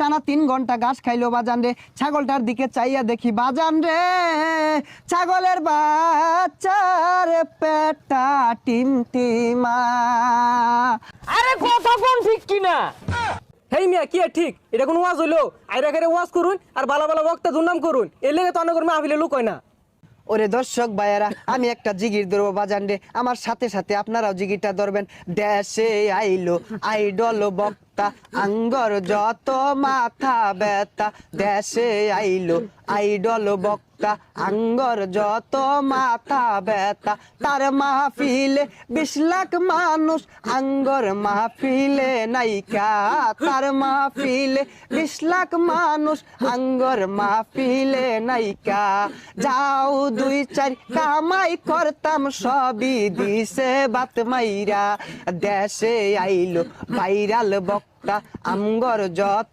টানা তিন ঘণ্টা ঘাস খাইলো বাজান রে। ছাগলটার দিকে চাইয়া দেখি বাজান রে ছাগলের বাচ্চার পেটা টিমটিমা। আরে কথা কোন ঠিক কিনা? হেই মিয়া কি ঠিক? এটা কোন ওয়াজ হইল? আইরা খাইরে ওয়াজ করুন আর বালা বালা বক্তা দুর্নাম করুন। এর লেগে তো অনেক মাহফিলে লোক হয় না। ওরে দর্শক ভাইয়েরা আমি একটা জিগির ধরবো বাজান রে। আমার সাথে সাথে আপনারাও জিগিরটা ধরবেন। দেশে আইলো আইডল বক্তা আঙ্গর যত মাথা ব্যথা, দেশে আইলো আইডল বক্তা, আঙ্গর যত মাথা ব্যথা, তার মাহফিলে বিশ লাখ মানুষ, আঙ্গর মাহফিলে নাইকা তার মাহফিলে বিশ লাখ মানুষ, আঙ্গর মাহফিলে নাইকা যাও দুই চার, কামাই করতাম সবই দিছে বাত মাইরা। দেশে আইলো ভাইরাল বক্তা আমগর যত